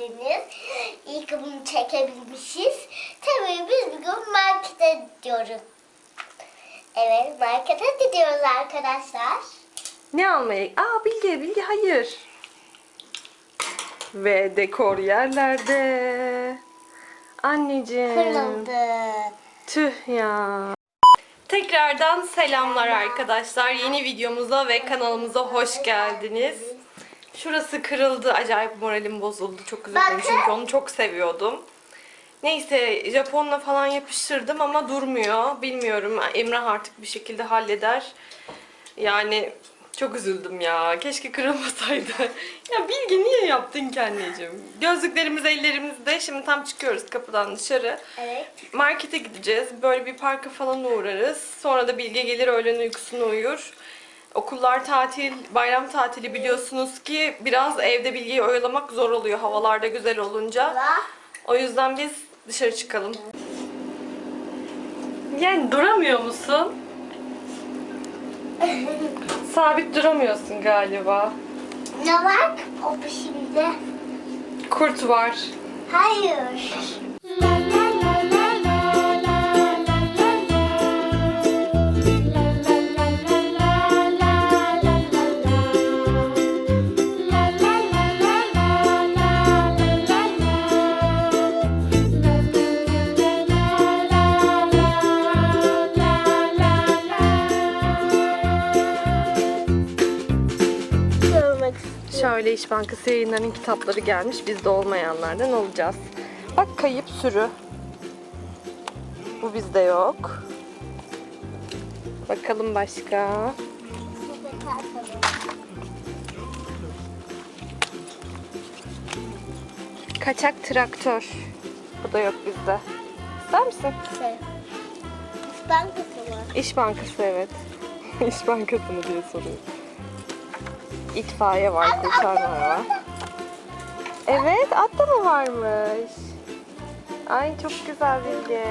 geldiniz. İyi ki bunu çekebilmişiz. Tabii biz bugün markete gidiyoruz. Evet markete gidiyoruz arkadaşlar. Ne almaya? Aa Bilge, Bilge hayır. Ve dekor yerlerde. Anneciğim. Kırıldı. Tüh ya. Tekrardan selamlar arkadaşlar. Yeni videomuza ve kanalımıza hoş geldiniz. Şurası kırıldı. Acayip moralim bozuldu. Çok üzüldüm çünkü onu çok seviyordum. Neyse Japonla falan yapıştırdım ama durmuyor. Bilmiyorum. Emrah artık bir şekilde halleder. Yani çok üzüldüm ya. Keşke kırılmasaydı. ya Bilge niye yaptın ki anneciğim? Gözlüklerimiz ellerimizde. Şimdi tam çıkıyoruz kapıdan dışarı. Evet. Markete gideceğiz. Böyle bir parka falan uğrarız. Sonra da Bilge gelir öğlen uykusunu uyur. Okullar tatil, bayram tatili biliyorsunuz ki biraz evde Bilge'yi oyalamak zor oluyor havalarda güzel olunca. O yüzden biz dışarı çıkalım. Yani duramıyor musun? Sabit duramıyorsun galiba. Ne var o şimdi? Kurt var. Hayır. Şöyle İş Bankası yayınlarının kitapları gelmiş. Bizde olmayanlardan alacağız. Bak kayıp sürü. Bu bizde yok. Bakalım başka. Kaçak traktör. Bu da yok bizde. İster misin? Şey. Bankası mı? İş Bankası evet. İş Bankası mı diye soruyor. İtfaiye var, kurtarma var. Evet, at da mı varmış? Ay çok güzel bilgi.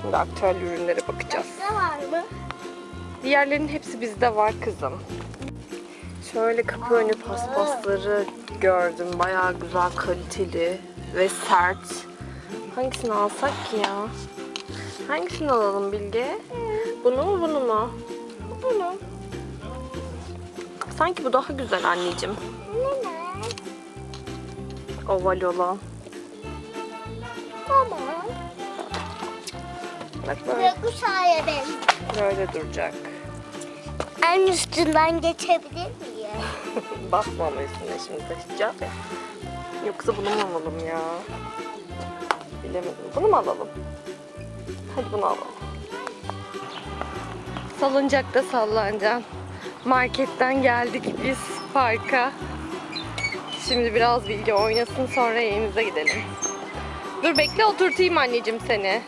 Şimdi aktüel ürünlere bakacağız. Ne var mı? Diğerlerinin hepsi bizde var kızım. Şöyle kapı önü paspasları gördüm. Bayağı güzel, kaliteli ve sert. Hangisini alsak ki ya? Hangisini alalım Bilge? Bunu mu bunu mu? Bunu. Sanki bu daha güzel anneciğim. Ne ne? Oval olan. Tamam. Bak böyle, Ve kuşağıya ben. böyle duracak. En üstünden geçebilir miyim? Basma ama üstüne şimdi taşıyacağız ya. Yoksa bunu mu alalım ya? Bilemedim. Bunu mu alalım? Hadi bunu alalım. Salıncakta sallanacağım. Marketten geldik biz parka. Şimdi biraz bilgi oynasın sonra evimize gidelim. Dur bekle oturtayım anneciğim seni.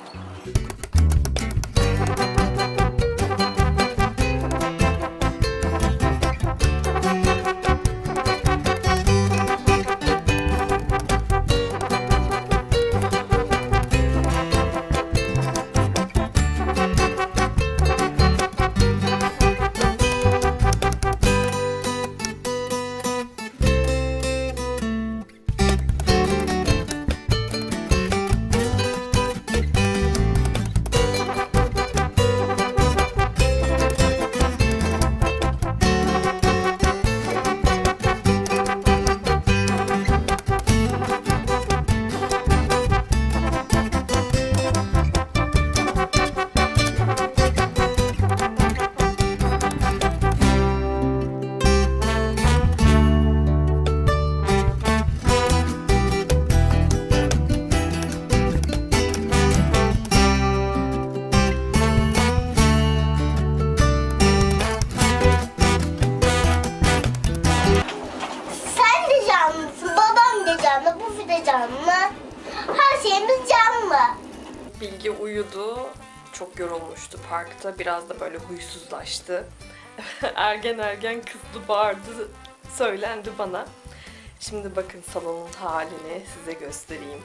Çok yorulmuştu parkta. Biraz da böyle huysuzlaştı. ergen ergen kızdı bağırdı. Söylendi bana. Şimdi bakın salonun halini size göstereyim.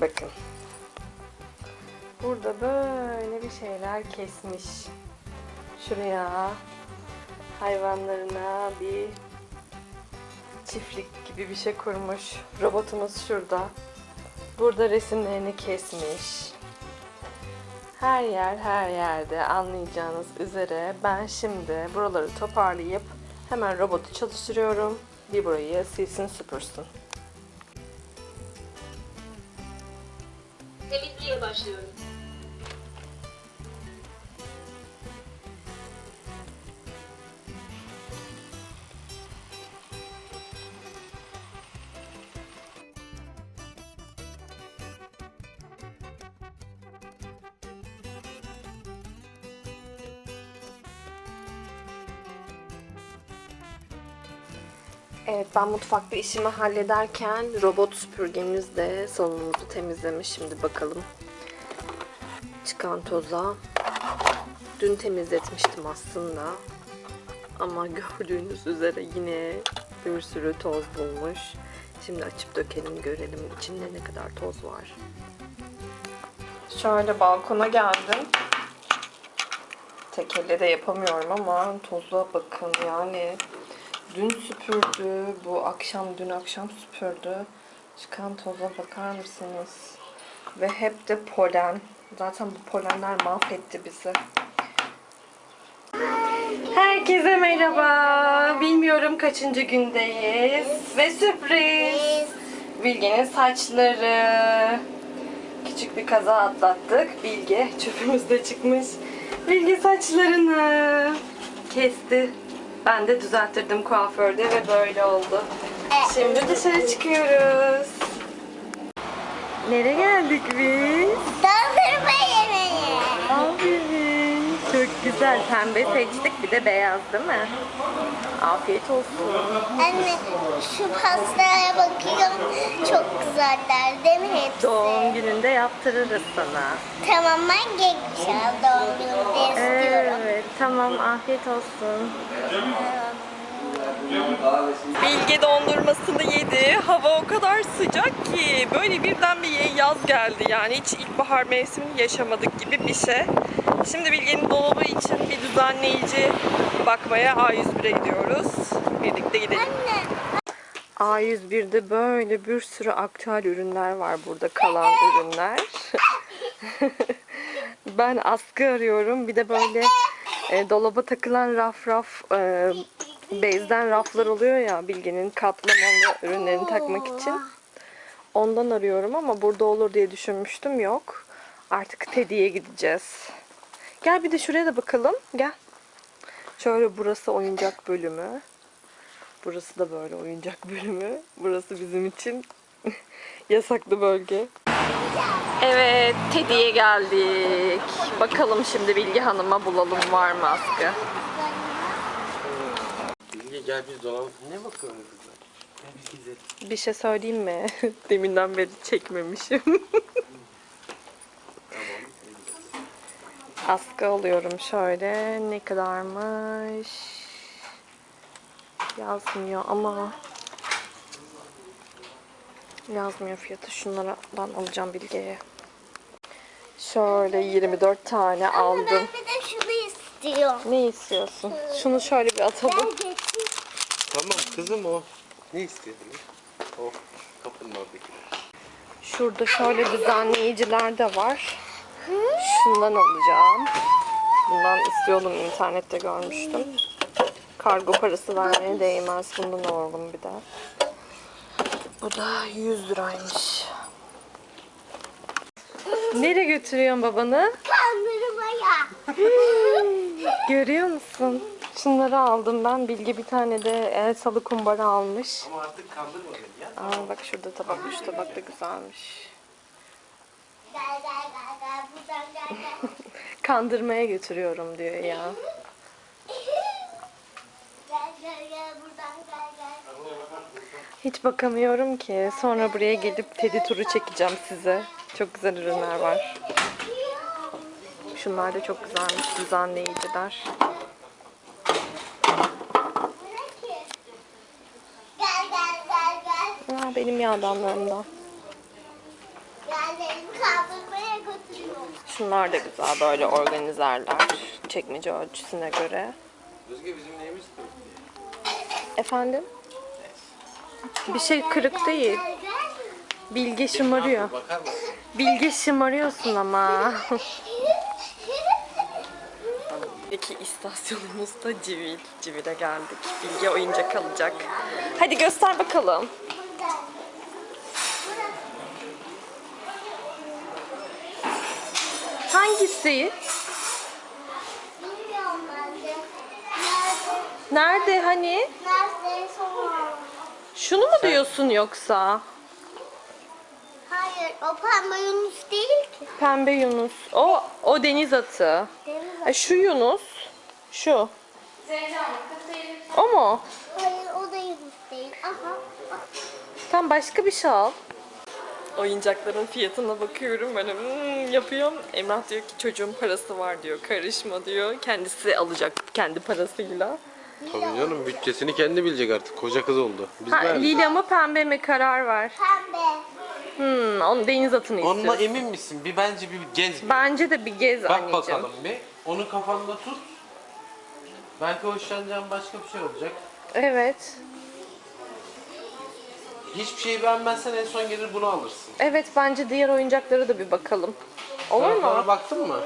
Bakın. Burada böyle bir şeyler kesmiş. Şuraya hayvanlarına bir çiftlik gibi bir şey kurmuş. Robotumuz şurada. Burada resimlerini kesmiş. Her yer her yerde anlayacağınız üzere ben şimdi buraları toparlayıp hemen robotu çalıştırıyorum. Bir burayı silsin süpürsün. Temizliğe başlıyorum. Evet ben mutfakta işimi hallederken robot süpürgemiz de salonumuzu temizlemiş. Şimdi bakalım. Çıkan toza. Dün temizletmiştim aslında. Ama gördüğünüz üzere yine bir sürü toz bulmuş. Şimdi açıp dökelim görelim içinde ne kadar toz var. Şöyle balkona geldim. Tek elle de yapamıyorum ama toza bakın yani. Dün süpürdü, bu akşam dün akşam süpürdü. Çıkan toza bakar mısınız? Ve hep de polen. Zaten bu polenler mahvetti bizi. Herkese merhaba. Bilmiyorum kaçıncı gündeyiz. Ve sürpriz. Bilge'nin saçları. Küçük bir kaza atlattık. Bilge çöpümüzde çıkmış. Bilge saçlarını kesti. Ben de düzelttirdim kuaförde ve böyle oldu. Şimdi dışarı çıkıyoruz. Nereye geldik biz? Güzel. Pembe seçtik bir de beyaz değil mi? Afiyet olsun. Anne şu pastaya bakıyorum. Çok güzeller değil mi hepsi? Doğum gününde yaptırırız sana. Tamam ben geçeceğim doğum günümde istiyorum. Evet tamam afiyet olsun. Bilge dondurmasını yedi. Hava o kadar sıcak ki böyle birden bir yaz geldi yani hiç ilkbahar mevsimini yaşamadık gibi bir şey. Şimdi Bilge'nin dolabı için bir düzenleyici bakmaya A101'e gidiyoruz. Birlikte gidelim. Anne. A101'de böyle bir sürü aktüel ürünler var burada kalan ürünler. ben askı arıyorum. Bir de böyle e, dolaba takılan raf raf e, bezden raflar oluyor ya Bilge'nin katlamalı ürünlerini takmak için. Ondan arıyorum ama burada olur diye düşünmüştüm. Yok. Artık Teddy'ye gideceğiz. Gel bir de şuraya da bakalım. Gel. Şöyle burası oyuncak bölümü. Burası da böyle oyuncak bölümü. Burası bizim için yasaklı bölge. Evet, Teddy'ye geldik. Bakalım şimdi Bilge Hanım'a bulalım var mı askı? Bilge gel biz dolaba ne bakıyorsun kızlar? Gel biz. Bir şey söyleyeyim mi? Deminden beri çekmemişim. Askı alıyorum şöyle. Ne kadarmış? Yazmıyor ama yazmıyor fiyatı. Şunlardan alacağım Bilge'ye. Şöyle 24 tane Ben aldım. bir de şunu istiyorum. Ne istiyorsun? Şunu şöyle bir atalım. Ben. Tamam kızım o. Ne istedin? O kapının oradaki. Şurada şöyle düzenleyiciler de var. Şundan alacağım. Bundan istiyordum internette görmüştüm. Kargo parası vermeye değmez. Bundan alalım bir de. Bu da 100 liraymış. Nereye götürüyorsun babanı? Kandırmaya. Görüyor musun? Şunları aldım ben. Bilgi bir tane de el salı kumbara almış. Ama artık kandırma beni ya. Aa bak şurada tabak, şu tabak da güzelmiş. Gel gel gel gel buradan gel gel. Kandırmaya götürüyorum diyor ya. Gel gel gel buradan gel gel. Hiç bakamıyorum ki. Sonra buraya gelip Teddy turu çekeceğim size. Çok güzel ürünler var. Şunlar da çok güzelmiş düzenleyiciler. Gel gel gel gel. Aa, benim yağdanlarımdan. Gel beni kandırmaya götürüyor. Şunlar da güzel böyle organizerler. Çekmece ölçüsüne göre. Özge bizim neyimiz? Efendim? Bir şey kırık değil. Bilge şımarıyor. Bakar mısın? Bilge şımarıyorsun ama. İki istasyonumuzda Civil. Civil'e geldik. Bilge oyuncak alacak. Hadi göster bakalım. Hangisi? Bilmiyorum ben de. Nerede? Nerede hani? Nerede son Şunu mu diyorsun yoksa? Hayır, o pembe Yunus değil ki. Pembe Yunus. O o deniz atı. Deniz E, şu Yunus. Şu. O mu? Hayır, o da Yunus değil. Aha. Tam başka bir şey al. Oyuncakların fiyatına bakıyorum böyle hmm, yapıyorum. Emrah diyor ki çocuğun parası var diyor. Karışma diyor. Kendisi alacak kendi parasıyla. Tabii canım bütçesini kendi bilecek artık. Koca kız oldu. Biz Ha, lila mı pembe mi karar ver. Pembe. Hmm, onun deniz atını Onunla istiyorsun. emin misin? Bir bence bir gez. bir. Bence de bir gez Bak anneciğim. bakalım bir. Onu kafanda tut. Belki hoşlanacağın başka bir şey olacak. Evet. Hiçbir şeyi beğenmezsen en son gelir bunu alırsın. Evet bence diğer oyuncaklara da bir bakalım. Olur Taraflara mu? baktın mı?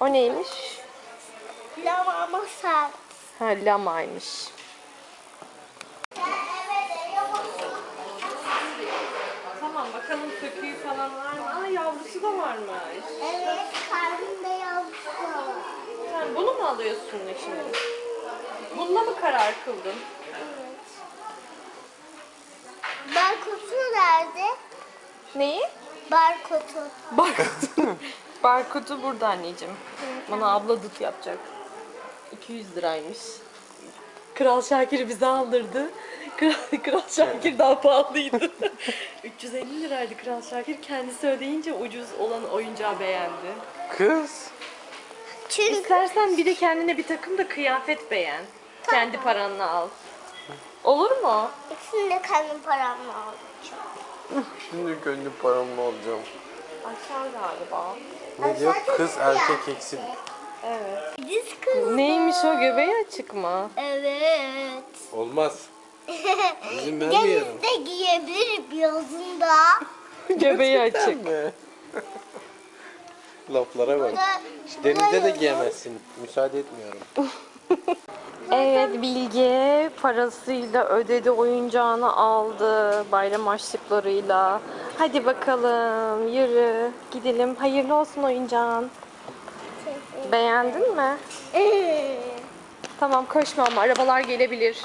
O neymiş? Lama masal. Ha lamaymış. Tamam bakalım söküğü falan var mı? Aa yavrusu da varmış. Evet, kalbimde yavrusu var. Sen bunu mu alıyorsun şimdi? Bununla mı karar kıldın? Nerede? Neyi? Barkodu. Barkodu. Barkodu burada anneciğim. Bana abla dut yapacak. 200 liraymış. Kral Şakir bize aldırdı. Kral, Kral Şakir daha pahalıydı. 350 liraydı Kral Şakir. Kendisi ödeyince ucuz olan oyuncağı beğendi. Kız. Çünkü İstersen bir de kendine bir takım da kıyafet beğen. Kendi paranla al. Olur mu? ikisini de kendim paramla alacağım. Şimdi kendi paramı alacağım. Aşağı galiba. Ne diyor? Kız erkek eksik. Evet. Diz kız. Neymiş o göbeği açık mı? Evet. Olmaz. İzin vermeyelim. Denizde giyebilirim yazında. Göbeği açık. Mi? Laflara bak. Denizde de giyemezsin. Müsaade etmiyorum. Evet Bilge parasıyla ödedi oyuncağını aldı bayram harçlıklarıyla. Hadi bakalım yürü gidelim. Hayırlı olsun oyuncağın. Beğendin mi? Tamam koşma ama arabalar gelebilir.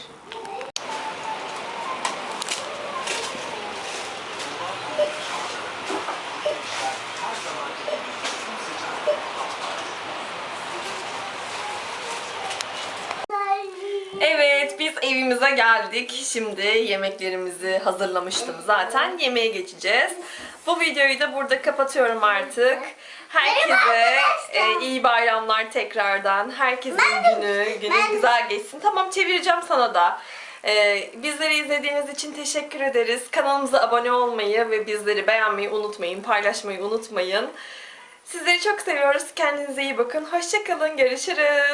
Evet biz evimize geldik. Şimdi yemeklerimizi hazırlamıştım zaten. Yemeğe geçeceğiz. Bu videoyu da burada kapatıyorum artık. Herkese e, iyi bayramlar tekrardan. Herkesin günü, günü güzel geçsin. Tamam çevireceğim sana da. E, bizleri izlediğiniz için teşekkür ederiz. Kanalımıza abone olmayı ve bizleri beğenmeyi unutmayın. Paylaşmayı unutmayın. Sizleri çok seviyoruz. Kendinize iyi bakın. Hoşçakalın. Görüşürüz.